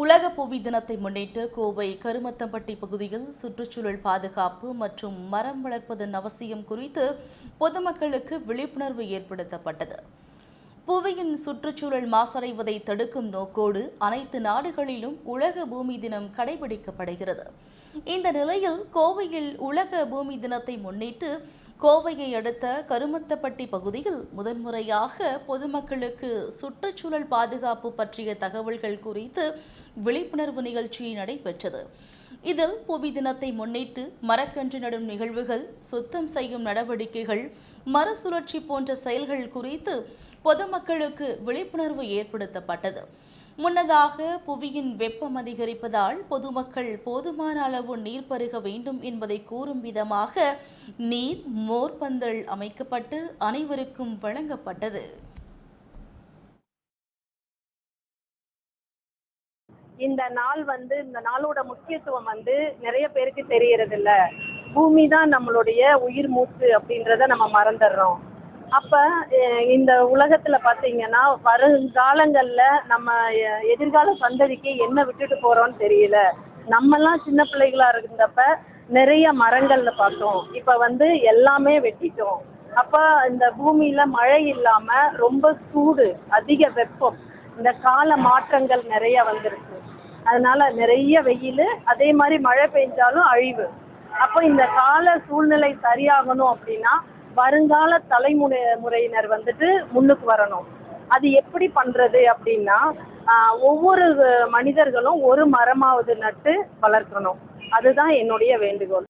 உலக புவி தினத்தை முன்னிட்டு கோவை கருமத்தம்பட்டி பகுதியில் சுற்றுச்சூழல் பாதுகாப்பு மற்றும் மரம் வளர்ப்பதன் அவசியம் குறித்து பொதுமக்களுக்கு விழிப்புணர்வு ஏற்படுத்தப்பட்டது. புவியின் சுற்றுச்சூழல் மாசடைவதை தடுக்கும் நோக்கோடு அனைத்து நாடுகளிலும் உலக பூமி தினம் கடைபிடிக்கப்படுகிறது. இந்த நிலையில் கோவையில் உலக பூமி தினத்தை முன்னிட்டு கோவையை அடுத்த கருமத்தப்பட்டி பகுதியில் முதன்முறையாக பொதுமக்களுக்கு சுற்றுச்சூழல் பாதுகாப்பு பற்றிய தகவல்கள் குறித்து விழிப்புணர்வு நிகழ்ச்சி நடைபெற்றது. இதில் புவி தினத்தை முன்னிட்டு மரக்கன்று நடும் நிகழ்வுகள் சுத்தம் செய்யும் நடவடிக்கைகள் மறுசுழற்சி போன்ற செயல்கள் குறித்து பொதுமக்களுக்கு விழிப்புணர்வு ஏற்படுத்தப்பட்டது. முன்னதாக புவியின் வெப்பம் அதிகரிப்பதால் பொதுமக்கள் போதுமான அளவு நீர் பருக வேண்டும் என்பதை கூறும் விதமாக நீர் மோர்பந்தல் அமைக்கப்பட்டு அனைவருக்கும் வழங்கப்பட்டது. இந்த நாள் வந்து இந்த நாளோட முக்கியத்துவம் வந்து நிறைய பேருக்கு தெரியறது இல்ல பூமி தான் நம்மளுடைய உயிர் மூச்சு அப்படின்றத நம்ம மறந்துடுறோம். அப்ப இந்த உலகத்துல பாத்தீங்கன்னா வருங்காலங்கள்ல நம்ம எதிர்கால சந்ததிக்கு என்ன விட்டுட்டு போறோம்னு தெரியல. நம்மலாம் சின்ன பிள்ளைகளா இருந்தப்ப நிறைய மரங்கள்ல பார்த்தோம். இப்ப வந்து எல்லாமே வெட்டிட்டோம். அப்ப இந்த பூமியில மழை இல்லாம ரொம்ப சூடு அதிக வெப்பம் இந்த கால மாற்றங்கள் நிறைய வந்திருக்கு. அதனால நிறைய வெயில் அதே மாதிரி மழை பெஞ்சாலும் அழிவு. அப்போ இந்த கால சூழ்நிலை சரியாகணும் அப்படின்னா வருங்கால தலைமுறை முறையினர் வந்துட்டு முன்னுக்கு வரணும். அது எப்படி பண்றது அப்படின்னா ஒவ்வொரு மனிதர்களும் ஒரு மரமாவது நட்டு வளர்க்கணும். அதுதான் என்னுடைய வேண்டுகோள்.